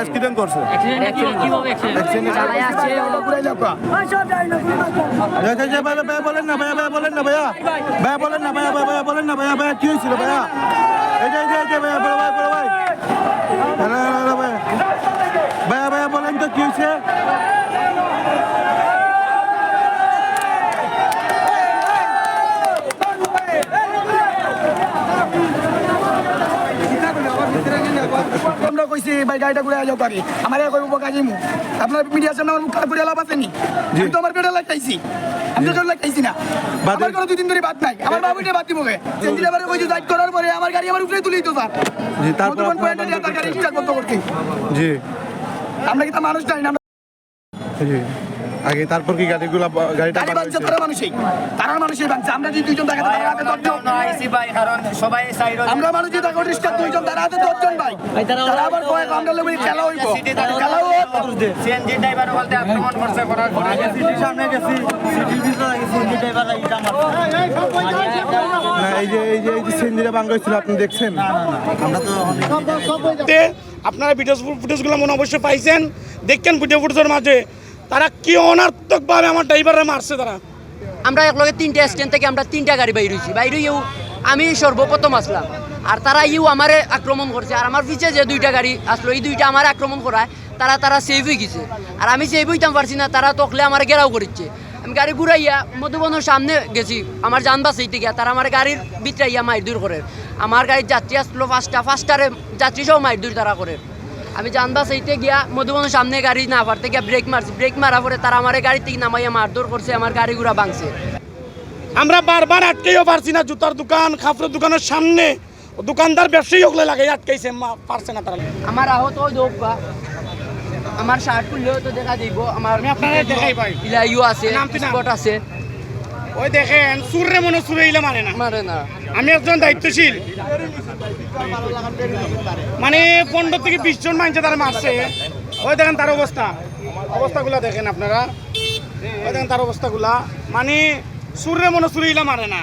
Accident করছে ভাইয়া, বলেন না ভাইয়া ভাইয়া বলেন না ভাইয়া ভাইয়া বলেন না ভাইয়া ভাইয়া ভাইয়া বলেন না ভাইয়া ভাইয়া কি হয়েছিল ভাইয়া এই যে এই যে, এই যে ভাইয়া বড় ভাই বড় ভাই হ্যালো, হ্যালো, হ্যালো, ভাইয়া ভাইয়া ভাইয়া বলেন তো কি হয়েছে কইছি ভাই গাড়িটা ঘুরে যাও পারি। আমার কইব কাজে মু আপনার মিডিয়ার সামনে আমার মুখ খারাপ করে লাভ আসেনি আমি তো আমার পেটে লাগাইছি। আমি তো লাগাইছি না। আমার কোনো দুই দিন ধরে বাদ নাই। আমার বাবুটা বাদ দিবগে সেদিন আবার কইছি দায়িত্ব করার পরে আমার গাড়ি আমার উপরে তুলেই তো স্যার জি তারপর আপনার গাড়ি স্টার্ট করতে করতে। জি। আমরা কি তা মানুষ না? জি। আগে তারপর কি গাড়িগুলো গাড়িটা গাড়ি বানছে তারা মানুষই। তারা মানুষই বানছে আমরা যে দুইজন দেখাতে তারা হাতে দশজন সবাই সাইড আমরা মানুষ যে দেখো রিস্কার দুইজন তারা হাতে দশজন ভাই। তারা আবার কয় আমরা লোক খেলা হইব। খেলা সিএনজি ড্রাইভার বলতে আক্রমণ করছে করার পরে। সামনে গেছি। সিএনজি ড্রাইভার না এই যে এই যে এই যে সিন্দিরা বাঙ্গা হয়েছিল আপনি দেখছেন? তে আপনারা ভিডিও ফুটেজগুলো মনে অবশ্যই পাইছেন। দেখছেন ভিডিও ফুটেজের মাঝে। তারা কি অনার্থক অনার্থকভাবে আমার ড্রাইভাররা মারছে তারা? আমরা একলগে তিনটা স্ট্যান্ড থেকে আমরা তিনটা গাড়ি বাইর হয়েছি। বাইর হইও আমি সর্বপ্রথম আসলাম। আর তারা ইউ আমারে আক্রমণ করছে। আর আমার পিছে যে দুইটা গাড়ি আসলো, এই দুইটা আমার আক্রমণ করায়, তারা তারা সেভ হয়ে গেছে। আর আমি সেভ হইতাম পারছি না, তারা তখলে আমার ঘেরাও করিচ্ছে। আমি গাড়ি ঘুরাইয়া মধুবনের সামনে গেছি। আমার যান বাস এইতে গিয়া তারা আমার গাড়ির ভিতরাইয়া মাইর দূর করে। আমার গাড়ির যাত্রী আসলো ফার্স্টটা ফার্স্টারে যাত্রী সহ মাইর দূর তারা করে। আমি জানবা সেইতে গিয়া মধুবনের সামনে গাড়ি না পারতে গিয়া ব্রেক মারছি। ব্রেক মারা পরে তারা আমার গাড়ি থেকে নামাইয়া মারধর করছে আমার গাড়ি ঘুরা ভাঙছে। আমরা বারবার আটকেও পারছি না জুতার দোকান খাফরের দোকানের সামনে। দোকানদার ব্যবসায়ী ওগুলো লাগে আটকাইছে পারছে না তারা। আমার আহত যোগ বা। আমার শার্ট খুললেও তো দেখা দিব আমার আমি দেখাই ভাই। ইলাইও আছে স্পট আছে। ওই দেখেন সুরে মনে সুরে ইলে মানে না। মারে না। আমি একজন দায়িত্বশীল। মানে পনেরো থেকে বিশ জন মানুষে তারা মারছে। ওই দেখেন তার অবস্থা। অবস্থাগুলা দেখেন আপনারা। ওই দেখেন তার অবস্থাগুলা। মানে সুরে মনে সুরে ইলা মারে না।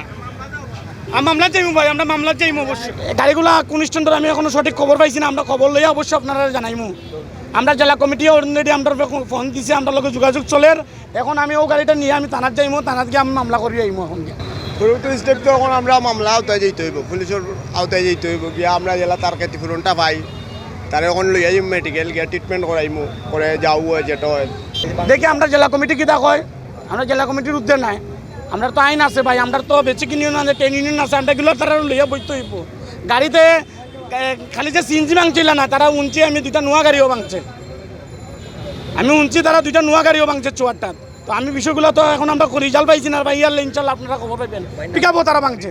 মামলা যাইমু ভাই আমরা মামলা যাইমু অবশ্যই। গাড়িগুলা কোন স্ট্যান্ডার আমি এখনও সঠিক খবর পাইছি না আমরা খবর লইয়া অবশ্যই আপনারা জানাইমু। আমরা জেলা কমিটি অলরেডি আমরা ফোন দিছি আমরা লোক যোগাযোগ চলের এখন আমি ও গাড়িটা নিয়ে আমি থানাত যাইমু থানাত গিয়ে আমি মামলা করি আইমু এখন পরবর্তী স্টেপ তো এখন আমরা মামলা আওতায় যেতে হইব পুলিশের আওতায় যেতে হইব গিয়া আমরা জেলা তার ক্ষতিপূরণটা পাই। তার এখন লই আইম মেডিকেল গিয়া ট্রিটমেন্ট করাইমু করে যাও যেটা হয়। দেখি আমরা জেলা কমিটি কিতা কয় আমরা জেলা কমিটির উদ্যোগ নাই। আমরা তো আইন আছে ভাই আমরা তো বেচিক ইউনিয়ন আছে ট্রেন ইউনিয়ন আছে আমরা এগুলো তারা লইয়া বইতে হইব। গাড়িতে খালি যে সিএনজি ভাঙছিল না, তারা উঞ্চি আমি দুইটা নোয়া গাড়িও ভাঙছে। আমি উঞ্চি তারা দুইটা নোয়া গাড়িও ভাঙছে চুয়ারটা তো আমি বিষয়গুলো তো এখন আমরা রিজাল্ট পাইছি না বা ইয়ার ইনশাল্লাহ আপনারা খবর পাইবেন। পিকাবো তারা ভাঙছে।